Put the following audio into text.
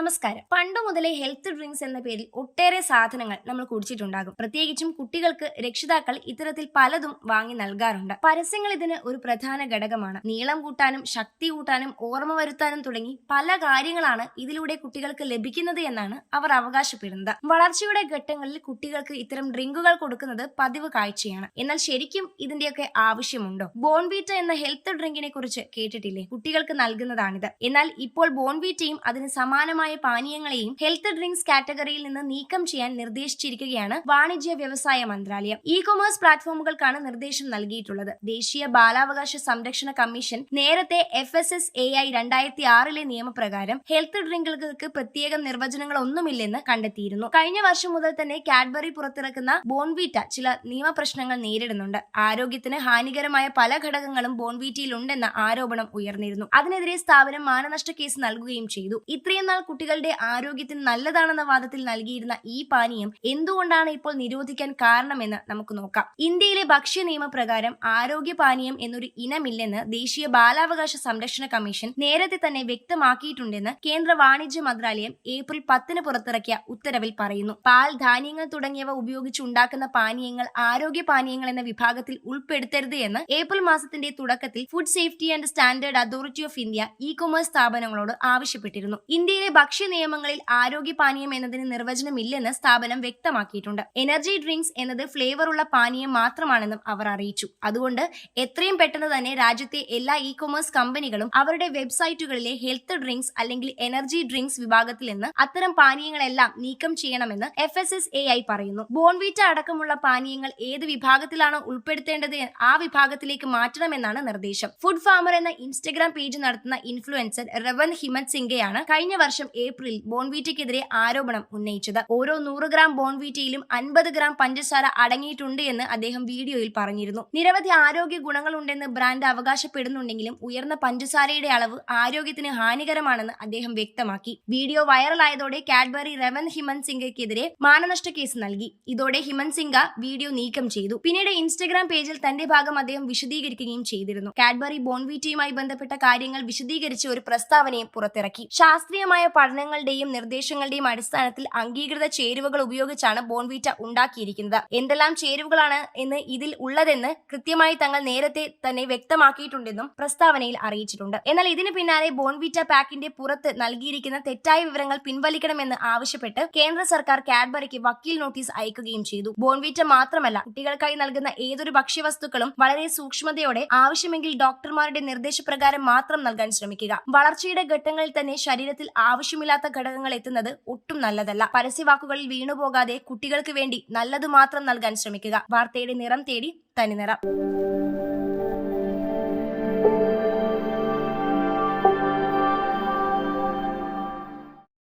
നമസ്കാരം. പണ്ട് മുതലേ ഹെൽത്ത് ഡ്രിങ്ക്സ് എന്ന പേരിൽ ഒട്ടേറെ സാധനങ്ങൾ നമ്മൾ കുടിച്ചിട്ടുണ്ടാകും. പ്രത്യേകിച്ചും കുട്ടികൾക്ക് രക്ഷിതാക്കൾ ഇത്തരത്തിൽ പലതും വാങ്ങി നൽകാറുണ്ട്. പരസ്യങ്ങൾ ഇതിന് ഒരു പ്രധാന ഘടകമാണ്. നീളം കൂട്ടാനും ശക്തി കൂട്ടാനും ഓർമ്മ വരുത്താനും തുടങ്ങി പല കാര്യങ്ങളാണ് ഇതിലൂടെ കുട്ടികൾക്ക് ലഭിക്കുന്നത് എന്നാണ് അവർ അവകാശപ്പെടുന്നത്. വളർച്ചയുടെ ഘട്ടങ്ങളിൽ കുട്ടികൾക്ക് ഇത്തരം ഡ്രിങ്കുകൾ കൊടുക്കുന്നത് പതിവ് കാഴ്ചയാണ്. എന്നാൽ ശരിക്കും ഇതിന്റെയൊക്കെ ആവശ്യമുണ്ടോ? ബോൺവീറ്റ എന്ന ഹെൽത്ത് ഡ്രിങ്കിനെ കുറിച്ച് കേട്ടിട്ടില്ലേ? കുട്ടികൾക്ക് നൽകുന്നതാണിത്. എന്നാൽ ഇപ്പോൾ ബോൺവീറ്റയും അതിന് സമാനമായ പാനീയങ്ങളെയും ഹെൽത്ത് ഡ്രിങ്ക്സ് കാറ്റഗറിയിൽ നിന്ന് നീക്കം ചെയ്യാൻ നിർദ്ദേശിച്ചിരിക്കുകയാണ് വാണിജ്യ വ്യവസായ മന്ത്രാലയം. ഇ കൊമേഴ്സ് പ്ലാറ്റ്ഫോമുകൾക്കാണ് നിർദ്ദേശം നൽകിയിട്ടുള്ളത്. ദേശീയ ബാലാവകാശ സംരക്ഷണ കമ്മീഷൻ നേരത്തെ F S S A I രണ്ടായിരത്തി ആറിലെ നിയമപ്രകാരം ഹെൽത്ത് ഡ്രിങ്കുകൾക്ക് പ്രത്യേക നിർവചനങ്ങളൊന്നുമില്ലെന്ന് കണ്ടെത്തിയിരുന്നു. കഴിഞ്ഞ വർഷം മുതൽ തന്നെ കാഡ്ബറി പുറത്തിറക്കുന്ന ബോൺവീറ്റ ചില നിയമപ്രശ്നങ്ങൾ നേരിടുന്നുണ്ട്. ആരോഗ്യത്തിന് ഹാനികരമായ പല ഘടകങ്ങളും ബോൺവീറ്റയിൽ ഉണ്ടെന്ന ആരോപണം ഉയർന്നിരുന്നു. അതിനെതിരെ സ്ഥാപനം മാനനഷ്ട കേസ് നൽകുകയും ചെയ്തു. ഇത്രയും നാൾ കുട്ടികളുടെ ആരോഗ്യത്തിന് നല്ലതാണെന്ന വാദത്തിൽ നൽകിയിരുന്ന ഈ പാനീയം എന്തുകൊണ്ടാണ് ഇപ്പോൾ നിരോധിക്കാൻ കാരണമെന്ന് നമുക്ക് നോക്കാം. ഇന്ത്യയിലെ ഭക്ഷ്യ നിയമപ്രകാരം ആരോഗ്യ പാനീയം എന്നൊരു ഇനമില്ലെന്ന് ദേശീയ ബാലാവകാശ സംരക്ഷണ കമ്മീഷൻ നേരത്തെ തന്നെ വ്യക്തമാക്കിയിട്ടുണ്ടെന്ന് കേന്ദ്ര വാണിജ്യ മന്ത്രാലയം ഏപ്രിൽ പത്തിന് പുറത്തിറക്കിയ ഉത്തരവിൽ പറയുന്നു. പാൽ ധാന്യങ്ങൾ തുടങ്ങിയവ ഉപയോഗിച്ച് ഉണ്ടാക്കുന്ന പാനീയങ്ങൾ ആരോഗ്യ പാനീയങ്ങൾ എന്ന വിഭാഗത്തിൽ ഉൾപ്പെടുത്തരുത് എന്ന് ഏപ്രിൽ മാസത്തിന്റെ തുടക്കത്തിൽ food safety and standard authority of India e commerce സ്ഥാപനങ്ങളോട് ആവശ്യപ്പെട്ടിരുന്നു. ഇന്ത്യയിലെ ഭക്ഷ്യ നിയമങ്ങളിൽ ആരോഗ്യ പാനീയം എന്നതിന് നിർവചനമില്ലെന്ന് സ്ഥാപനം വ്യക്തമാക്കിയിട്ടുണ്ട്. എനർജി ഡ്രിങ്ക്സ് എന്നത് ഫ്ലേവർ ഉള്ള പാനീയം മാത്രമാണെന്നും അവർ അറിയിച്ചു. അതുകൊണ്ട് എത്രയും പെട്ടെന്ന് തന്നെ രാജ്യത്തെ എല്ലാ ഇ കൊമേഴ്സ് കമ്പനികളും അവരുടെ വെബ്സൈറ്റുകളിലെ ഹെൽത്ത് ഡ്രിങ്ക്സ് അല്ലെങ്കിൽ എനർജി ഡ്രിങ്ക്സ് വിഭാഗത്തിൽ നിന്ന് അത്തരം പാനീയങ്ങളെല്ലാം നീക്കം ചെയ്യണമെന്ന് F S S A I പറയുന്നു. ബോൺവീറ്റ അടക്കമുള്ള പാനീയങ്ങൾ ഏത് വിഭാഗത്തിലാണ് ഉൾപ്പെടുത്തേണ്ടത് ആ വിഭാഗത്തിലേക്ക് മാറ്റണമെന്നാണ് നിർദ്ദേശം. ഫുഡ് ഫാമർ എന്ന ഇൻസ്റ്റഗ്രാം പേജ് നടത്തുന്ന ഇൻഫ്ലുവൻസർ റവൻ ഹിമത് സിംഗയാണ് കഴിഞ്ഞ വർഷം ഏപ്രിലിൽ ബോൺവീറ്റയ്ക്കെതിരെ ആരോപണം ഉന്നയിച്ചത്. ഓരോ നൂറ് ഗ്രാം ബോൺവീറ്റയിലും അൻപത് ഗ്രാം പഞ്ചസാര അടങ്ങിയിട്ടുണ്ട് എന്ന് അദ്ദേഹം വീഡിയോയിൽ പറഞ്ഞിരുന്നു. നിരവധി ആരോഗ്യ ഗുണങ്ങളുണ്ടെന്ന് ബ്രാൻഡ് അവകാശപ്പെടുന്നുണ്ടെങ്കിലും ഉയർന്ന പഞ്ചസാരയുടെ അളവ് ആരോഗ്യത്തിന് ഹാനികരമാണെന്ന് അദ്ദേഹം വ്യക്തമാക്കി. വീഡിയോ വൈറലായതോടെ കാഡ്ബറി റവൻ ഹിമന്ത് സിംഗയ്ക്കെതിരെ മാനനഷ്ട കേസ് നൽകി. ഇതോടെ ഹിമന്ത് സിംഗ വീഡിയോ നീക്കം ചെയ്തു. പിന്നീട് ഇൻസ്റ്റഗ്രാം പേജിൽ തന്റെ ഭാഗം അദ്ദേഹം വിശദീകരിക്കുകയും ചെയ്തിരുന്നു. കാഡ്ബറി ബോൺവീറ്റയുമായി ബന്ധപ്പെട്ട കാര്യങ്ങൾ വിശദീകരിച്ച് ഒരു പ്രസ്താവനയും പുറത്തിറക്കി. ശാസ്ത്രീയമായ പഠനങ്ങളുടെയും നിർദ്ദേശങ്ങളുടെയും അടിസ്ഥാനത്തിൽ അംഗീകൃത ചേരുവകൾ ഉപയോഗിച്ചാണ് ബോൺവീറ്റ ഉണ്ടാക്കിയിരിക്കുന്നത്. എന്തെല്ലാം ചേരുവകളാണ് എന്ന് ഇതിൽ ഉള്ളതെന്ന് കൃത്യമായി തങ്ങൾ നേരത്തെ തന്നെ വ്യക്തമാക്കിയിട്ടുണ്ടെന്നും പ്രസ്താവനയിൽ അറിയിച്ചിട്ടുണ്ട്. എന്നാൽ ഇതിന് പിന്നാലെ ബോൺവീറ്റ പാക്കിന്റെ പുറത്ത് നൽകിയിരിക്കുന്ന തെറ്റായ വിവരങ്ങൾ പിൻവലിക്കണമെന്ന് ആവശ്യപ്പെട്ട് കേന്ദ്ര സർക്കാർ കാഡ്ബറിക്ക് വക്കീൽ നോട്ടീസ് അയക്കുകയും ചെയ്തു. ബോൺവീറ്റ മാത്രമല്ല കുട്ടികൾക്കായി നൽകുന്ന ഏതൊരു ഭക്ഷ്യവസ്തുക്കളും വളരെ സൂക്ഷ്മതയോടെ ആവശ്യമെങ്കിൽ ഡോക്ടർമാരുടെ നിർദ്ദേശപ്രകാരം മാത്രം നൽകാൻ ശ്രമിക്കുക. വളർച്ചയുടെ ഘട്ടങ്ങളിൽ തന്നെ ശരീരത്തിൽ ആവശ്യമില്ലാത്ത ഘടകങ്ങൾ എത്തുന്നത് ഒട്ടും നല്ലതല്ല. പരസ്യവാക്കുകളിൽ വീണുപോകാതെ കുട്ടികൾക്ക് വേണ്ടി നല്ലത് മാത്രം നൽകാൻ ശ്രമിക്കുക. വാർത്തയുടെ നിറം തേടി തനി നിറം.